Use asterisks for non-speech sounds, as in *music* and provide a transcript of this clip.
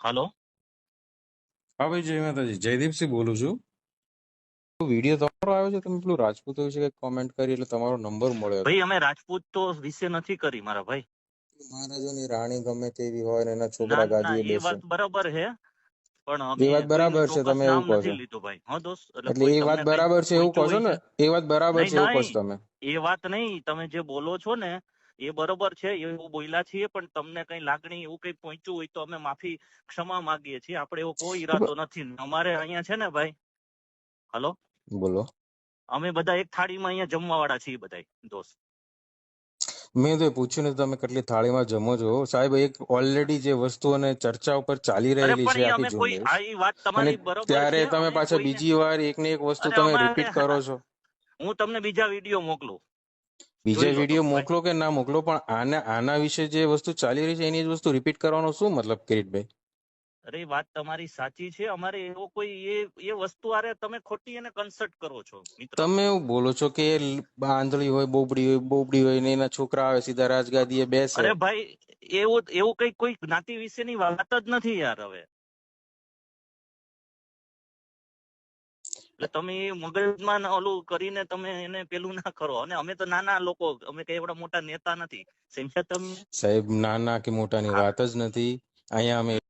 હાલો હા ભાઈ જય માતાજી. જયદીપસિંહ બોલું છું. વીડિયો તમારો આવ્યો છે તમે પેલું રાજપૂત વિશે કઈ કોમેન્ટ કરી એટલે તમારો નંબર મળ્યો. ભાઈ અમે રાજપૂત તો વિશે નથી કરી મારા ભાઈ. મહારાજોની રાણી ગમે તેવી હોય ને એના છોકરા ગાદી એ વાત બરાબર છે પણ એ વાત બરાબર છે તમે એવું કહો છો. લીધું ભાઈ. હા દોસ્ત એટલે એ વાત બરાબર છે એવું કહો છો ને? એ વાત બરાબર છે એવું કહો છો તમે. એ વાત નહીં. તમે જે બોલો છો ને એ બરોબર છે એવું બોલ્યા છીએ પણ તમને કઈ લાગણી એવું કઈ પહોંચ્યું હોય તો અમે માફી ક્ષમા માંગીએ છીએ. આપણે એવો કોઈ ઈરાદો નથી. અમારે અહીંયા છે ને ભાઈ? હલો? બોલો. અમે બધા એક થાળીમાં અહીંયા જમવા વાળા છીએ બધા દોસ્ત. મેં તો પૂછ્યું ને તમે કેટલી થાળીમાં જમો છો? સાહેબ એક ઓલરેડી જે વસ્તુઓને ચર્ચા ઉપર ચાલી રહેલી છે આખી ઝુંબેશ અને ત્યારે તમે પાછા બીજી વાર એક ને એક વસ્તુ તમે રિપીટ કરો છો. *laughs* હું તમને બીજા વીડિયો મોકલું. બીજા વીડિયો મોકલો કે ના મોકલો પણ આના આના વિશે જે વસ્તુ ચાલી રહી છે એની જ વસ્તુ રિપીટ કરવાનો શું મતલબ કિરીટભાઈ? અરે વાત તમારી સાચી છે. અમારે એવો કોઈ એ એ વસ્તુ આરે તમે ખોટી એને કન્સર્ટ કરો છો તમે એવું બોલો છો કે આંધળી હોય બોબડી હોય બોબડી હોય ને એના છોકરા આવે સીધા રાજગાદીએ બેસે. અરે ભાઈ એવું એવું કઈ કોઈ જ્ઞાતિ વિશેની વાત જ નથી યાર હવે. એટલે તમે મગજમાં ઓલું કરીને તમે એને પેલું ના કરો. અને અમે તો નાના લોકો અમે કઈ એવડા મોટા નેતા નથી. સમજ્યા તમે? સાહેબ નાના કે મોટાની. વાત જ નથી. અહીંયા અમે